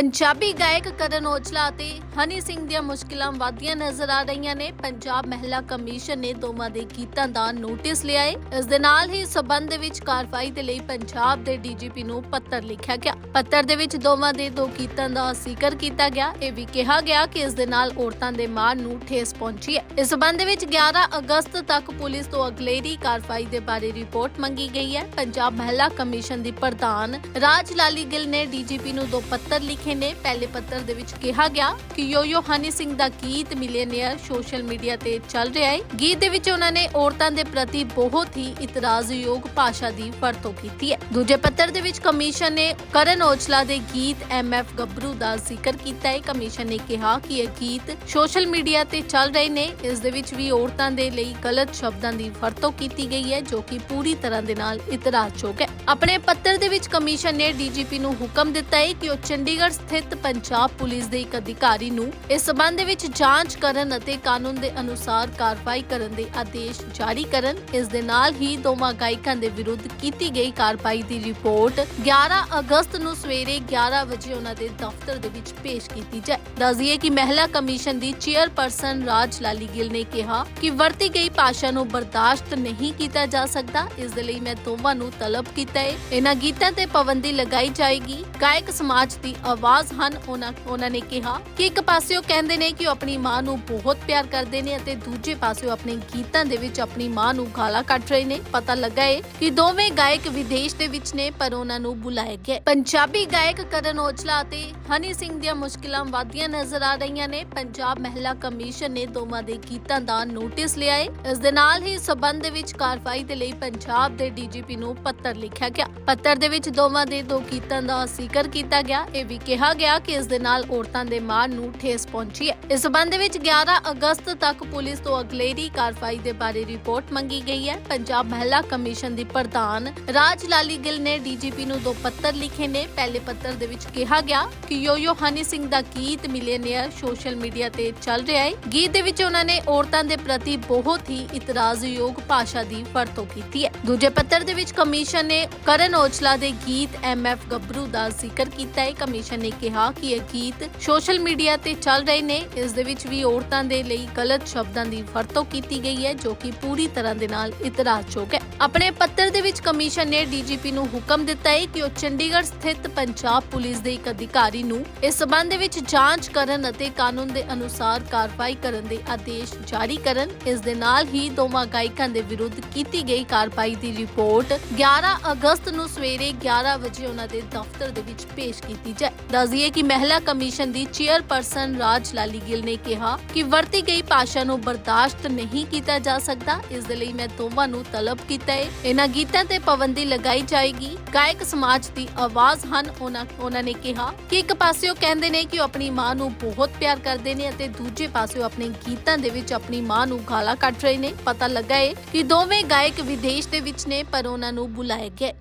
ਪੰਜਾਬੀ ਗਾਇਕ ਕਰਨ ਔਜਲਾ ਅਤੇ ਹਨੀ ਸਿੰਘ ਦੀਆਂ ਮੁਸ਼ਕਿਲਾਂ ਵਧਦੀਆਂ ਨਜ਼ਰ ਆ ਰਹੀਆਂ ਨੇ। ਪੰਜਾਬ ਮਹਿਲਾ ਕਮਿਸ਼ਨ ਨੇ ਦੋਵਾਂ ਦੇ ਗੀਤਾਂ ਦਾ ਨੋਟਿਸ ਲਿਆ ਹੈ। ਇਸ ਦੇ ਨਾਲ ਹੀ ਸਬੰਧ ਦੇ ਵਿੱਚ ਕਾਰਵਾਈ ਦੇ ਲਈ ਪੰਜਾਬ ਦੇ ਡੀਜੀਪੀ ਨੂੰ ਪੱਤਰ ਲਿਖਿਆ ਗਿਆ। ਪੱਤਰ ਦੇ ਵਿੱਚ ਦੋਵਾਂ ਦੇ ਦੋ ਗੀਤਾਂ ਦਾ ਜ਼ਿਕਰ ਕੀਤਾ ਗਿਆ। ਇਹ ਵੀ ਕਿਹਾ ਗਿਆ ਕਿ ਇਸ ਦੇ ਨਾਲ ਔਰਤਾਂ ਦੇ ਮਾਣ ਨੂੰ ਠੇਸ ਪਹੁੰਚੀ ਹੈ। ਇਸ ਸਬੰਧ ਦੇ ਵਿੱਚ 11 ਅਗਸਤ ਤੱਕ ਪੁਲਿਸ ਤੋਂ ਅਗਲੇਰੀ ਕਾਰਵਾਈ ਦੇ ਬਾਰੇ ਰਿਪੋਰਟ ਮੰਗੀ ਗਈ ਹੈ। ਪੰਜਾਬ ਮਹਿਲਾ ਕਮਿਸ਼ਨ ਦੀ ਪ੍ਰਧਾਨ ਰਾਜ ਲਾਲੀ ਗਿੱਲ ਨੇ ਡੀਜੀਪੀ ਨੂੰ ਦੋ ਪੱਤਰ ਲਿਖੇ ਨੇ। ਪਹਿਲੇ ਪੱਤਰ ਦੇ ਵਿੱਚ ਕਿਹਾ ਗਿਆ ਕਿ ਯੋਯੋ ਹਨੀ ਸਿੰਘ ਦਾ ਗੀਤ ਮਿਲੀਅਨਰ ਸੋਸ਼ਲ ਮੀਡੀਆ ਤੇ ਚੱਲ ਰਿਹਾ ਹੈ। ਗੀਤ ਦੇ ਵਿੱਚ ਉਹਨਾਂ ਨੇ ਔਰਤਾਂ ਦੇ ਪ੍ਰਤੀ ਬਹੁਤ ਹੀ ਇਤਰਾਜ਼ਯੋਗ ਭਾਸ਼ਾ ਦੀ ਵਰਤੋਂ ਕੀਤੀ ਹੈ। ਦੂਜੇ ਪੱਤਰ ਦੇ ਵਿੱਚ ਕਮਿਸ਼ਨ ਨੇ ਕਰਨ ਔਜਲਾ ਦੇ ਗੀਤ ਐਮਐਫ ਗੱਭਰੂ ਦਾ ਜ਼ਿਕਰ ਕੀਤਾ ਹੈ। ਕਮਿਸ਼ਨ ਨੇ ਕਿਹਾ ਕਿ ਇਹ ਗੀਤ ਸੋਸ਼ਲ ਮੀਡੀਆ ਤੇ ਚੱਲ ਰਹੇ ਨੇ। ਇਸ ਦੇ ਵਿੱਚ ਵੀ ਔਰਤਾਂ ਦੇ ਲਈ ਗਲਤ ਸ਼ਬਦਾਂ ਦੀ ਵਰਤੋਂ ਕੀਤੀ ਗਈ ਹੈ, ਜੋ ਕਿ ਪੂਰੀ ਤਰ੍ਹਾਂ ਦੇ ਨਾਲ ਇਤਰਾਜ਼ਯੋਗ ਹੈ। ਆਪਣੇ ਪੱਤਰ ਦੇ ਵਿੱਚ ਕਮਿਸ਼ਨ ਨੇ ਡੀਜੀਪੀ ਨੂੰ ਹੁਕਮ ਦਿੱਤਾ ਹੈ ਕਿ ਉਹ ਚੰਡੀਗੜ੍ਹ ਸਥਿਤ ਪੰਜਾਬ ਪੁਲਿਸ ਦੇ ਇੱਕ ਅਧਿਕਾਰੀ ਨੂੰ ਇਸ ਸਬੰਧ ਦੇ ਵਿੱਚ ਜਾਂਚ ਕਰਨ ਅਤੇ ਕਾਨੂੰਨ ਦੇ ਅਨੁਸਾਰ ਕਾਰਵਾਈ ਕਰਨ ਦੇ ਆਦੇਸ਼ ਜਾਰੀ ਕਰਨ, ਇਸ ਦੇ ਨਾਲ ਹੀ ਦੋਵਾਂ ਗਾਇਕਾਂ ਦੇ ਵਿਰੁੱਧ ਕੀਤੀ ਗਈ ਕਾਰਵਾਈ ਦੀ ਰਿਪੋਰਟ 11 ਅਗਸਤ ਨੂੰ ਸਵੇਰੇ 11 ਵਜੇ ਉਹਨਾਂ ਦੇ ਦਫ਼ਤਰ ਦੇ ਵਿੱਚ ਪੇਸ਼ ਕੀਤੀ ਜਾਏ। ਦੱਸਦੀਏ ਕਿ ਮਹਿਲਾ ਕਮਿਸ਼ਨ ਦੀ ਚੇਅਰਪਰਸਨ ਰਾਜ ਲਾਲੀ ਗਿੱਲ ਨੇ ਕਿਹਾ ਕਿ ਵਰਤੀ ਗਈ ਭਾਸ਼ਾ ਨੂੰ ਬਰਦਾਸ਼ਤ ਨਹੀਂ ਕੀਤਾ ਜਾ ਸਕਦਾ। ਇਸ ਦੇ ਲਈ ਮੈਂ ਦੋਵਾਂ ਨੂੰ ਤਲਬ ਕੀਤਾ ਹੈ ਇਹਨਾਂ ਗੀਤਾਂ ਤੇ ਪਾਬੰਦੀ ਲਗਾਈ ਜਾਏਗੀ। ਗਾਇਕ ਸਮਾਜ ਦੀ ਆਵਾਜ਼ ਹਨ, ਉਹਨਾਂ ਉਹਨਾਂ ਨੇ ਕਿਹਾ ਕਿ ਇੱਕ ਪਾਸੇ ਉਹ ਕਹਿੰਦੇ ਨੇ ਕਿ ਉਹ ਆਪਣੀ ਮਾਂ ਨੂੰ ਬਹੁਤ ਪਿਆਰ ਕਰਦੇ ਨੇ ਅਤੇ ਦੂਜੇ ਪਾਸੇ ਉਹ ਆਪਣੇ ਗੀਤਾਂ ਦੇ ਵਿੱਚ ਆਪਣੀ ਮਾਂ ਨੂੰ ਗਾਲਾਂ ਕੱਢ ਰਹੇ ਨੇ। ਪਤਾ ਲੱਗਾ ਹੈ ਕਿ ਦੋਵੇਂ ਗਾਇਕ ਵਿਦੇਸ਼ ਦੇ ਵਿੱਚ ਨੇ, ਪਰ ਉਹਨਾਂ ਨੂੰ ਬੁਲਾਇਆ ਗਿਆ। ਪੰਜਾਬੀ ਗਾਇਕ ਕਰਨ ਔਜਲਾ ਅਤੇ ਹਨੀ ਸਿੰਘ ਦੀਆਂ ਮੁਸ਼ਕਿਲਾਂ ਵਧਦੀਆਂ ਨਜ਼ਰ ਆ ਰਹੀਆਂ ਨੇ। ਪੰਜਾਬ ਮਹਿਲਾ ਕਮਿਸ਼ਨ ਨੇ ਦੋਵਾਂ ਦੇ ਗੀਤਾਂ ਦਾ ਨੋਟਿਸ ਲਿਆ ਏ। ਇਸ ਦੇ ਨਾਲ ਹੀ ਸਬੰਧ ਦੇ ਵਿੱਚ ਕਾਰਵਾਈ ਦੇ ਲਈ ਪੰਜਾਬ ਦੇ ਡੀਜੀਪੀ ਨੂੰ ਪੱਤਰ ਲਿਖਿਆ ਗਿਆ। ਪੱਤਰ ਦੇ ਵਿੱਚ ਦੋਵਾਂ ਦੇ ਦੋ ਗੀਤਾਂ ਦਾ ਜ਼ਿਕਰ ਕੀਤਾ ਗਿਆ। ਇਹ ਵੀ ਕਿਹਾ ਗਿਆ ਕਿ ਇਸ ਦੇ ਨਾਲ ਔਰਤਾਂ ਦੇ ਮਾਣ ਨੂੰ ਠੇਸ ਪਹੁੰਚੀ ਹੈ। ਇਸ ਸਬੰਧ ਦੇ ਵਿੱਚ 11 ਅਗਸਤ ਤੱਕ ਪੁਲਿਸ ਤੋਂ ਅਗਲੇਰੀ ਕਾਰਵਾਈ ਦੇ ਬਾਰੇ ਰਿਪੋਰਟ ਮੰਗੀ ਗਈ ਹੈ। ਪੰਜਾਬ ਮਹਿਲਾ ਕਮਿਸ਼ਨ ਦੀ ਪ੍ਰਧਾਨ ਰਾਜ ਲਾਲੀ ਗਿੱਲ ਨੇ ਡੀਜੀਪੀ ਨੂੰ ਦੋ ਪੱਤਰ ਲਿਖੇ ਨੇ। ਪਹਿਲੇ ਪੱਤਰ ਦੇ ਵਿੱਚ ਕਿਹਾ ਗਿਆ ਕਿ ਯੋਯੋ ਹਨੀ ਸਿੰਘ ਦਾ ਗੀਤ ਮਿਲੀਅਨਰ ਸੋਸ਼ਲ ਮੀਡੀਆ ਤੇ ਚੱਲ ਰਿਹਾ ਹੈ। ਗੀਤ ਦੇ ਵਿੱਚ ਉਹਨਾਂ ਨੇ ਔਰਤਾਂ ਦੇ ਪ੍ਰਤੀ ਬਹੁਤ ਹੀ ਇਤਰਾਜ਼ਯੋਗ ਭਾਸ਼ਾ ਦੀ ਵਰਤੋਂ ਕੀਤੀ ਹੈ। ਦੂਜੇ ਪੱਤਰ ਦੇ ਵਿੱਚ ਕਮਿਸ਼ਨ ਨੇ ਕਰਨ ਔਜਲਾ ਦੇ ਗੀਤ ਐਮਐਫ ਗੱਭਰੂ ਦਾ ਜ਼ਿਕਰ ਕੀਤਾ ਹੈ। ਕਮਿਸ਼ਨ ਨੇ ਕਿਹਾ ਕਿ ਇਹ ਗੀਤ ਸੋਸ਼ਲ ਮੀਡੀਆ ਤੇ ਚੱਲ ਰਹੇ ਨੇ। ਇਸ ਦੇ ਵਿੱਚ ਵੀ ਔਰਤਾਂ ਦੇ ਲਈ ਗਲਤ ਸ਼ਬਦਾਂ ਦੀ ਵਰਤੋਂ ਕੀਤੀ ਗਈ ਹੈ, ਜੋ ਕਿ ਪੂਰੀ ਤਰ੍ਹਾਂ ਦੇ ਨਾਲ ਇਤਰਾਜ਼ਯੋਗ ਹੈ। ਆਪਣੇ ਪੱਤਰ ਦੇ ਵਿੱਚ ਕਮਿਸ਼ਨ ਨੇ ਡੀਜੀਪੀ ਨੂੰ ਹੁਕਮ ਦਿੱਤਾ ਹੈ ਕਿ ਉਹ ਚੰਡੀਗੜ੍ਹ ਸਥਿਤ ਪੰਜਾਬ ਪੁਲਿਸ ਦੇ ਇੱਕ ਅਧਿਕਾਰੀ ਨੂੰ ਇਸ ਸਬੰਧ ਵਿੱਚ ਜਾਂਚ ਕਰਨ ਅਤੇ ਕਾਨੂੰਨ ਦੇ ਅਨੁਸਾਰ ਕਾਰਵਾਈ ਕਰਨ ਦੇ ਆਦੇਸ਼ ਜਾਰੀ ਕਰਨ। ਇਸ ਦੇ ਨਾਲ ਹੀ ਦੋਵਾਂ ਗਾਇਕਾਂ ਦੇ ਵਿਰੁੱਧ ਕੀਤੀ ਗਈ ਕਾਰਵਾਈ ਦੀ ਰਿਪੋਰਟ 11 ਅਗਸਤ ਨੂੰ ਸਵੇਰੇ 11 ਵਜੇ ਉਹਨਾਂ ਦੇ ਦਫ਼ਤਰ ਦੇ ਵਿੱਚ ਪੇਸ਼ ਕੀਤੀ ਜਾਏ। ਦੱਸਦੀਏ ਕਿ ਮਹਿਲਾ ਕਮਿਸ਼ਨ ਦੀ ਚੇਅਰਪਰਸਨ ਰਾਜ ਲਾਲੀ ਗਿੱਲ ਨੇ ਕਿਹਾ ਕਿ ਵਰਤੀ ਗਈ ਭਾਸ਼ਾ ਨੂੰ ਬਰਦਾਸ਼ਤ ਨਹੀਂ ਕੀਤਾ ਜਾ ਸਕਦਾ। ਇਸ ਦੇ ਲਈ ਮੈਂ ਦੋਵਾਂ ਨੂੰ ਤਲਬ ਕੀਤਾ ਹੈ ਇਹਨਾਂ ਗੀਤਾਂ ਤੇ ਪਾਬੰਦੀ ਲਗਾਈ ਜਾਏਗੀ। ਗਾਇਕ ਸਮਾਜ ਦੀ ਆਵਾਜ਼ ਹਨ ਉਹਨਾਂ ਉਹਨਾਂ ਨੇ ਕਿਹਾ ਕਿ ਇੱਕ ਪਾਸੇ ਉਹ ਕਹਿੰਦੇ ਨੇ ਕਿ ਉਹ ਆਪਣੀ ਮਾਂ ਨੂੰ ਬਹੁਤ ਪਿਆਰ ਕਰਦੇ ਨੇ ਅਤੇ ਦੂਜੇ ਪਾਸੇ ਉਹ ਆਪਣੇ ਗੀਤਾਂ ਦੇ ਵਿੱਚ ਆਪਣੀ ਮਾਂ ਨੂੰ ਗਾਲਾਂ ਕੱਢ ਰਹੇ ਨੇ। ਪਤਾ ਲੱਗਾ ਹੈ ਕਿ ਦੋਵੇਂ ਗਾਇਕ ਵਿਦੇਸ਼ ਦੇ ਵਿੱਚ ਨੇ, ਪਰ ਉਹਨਾਂ ਨੂੰ ਬੁਲਾਇਆ ਗਿਆ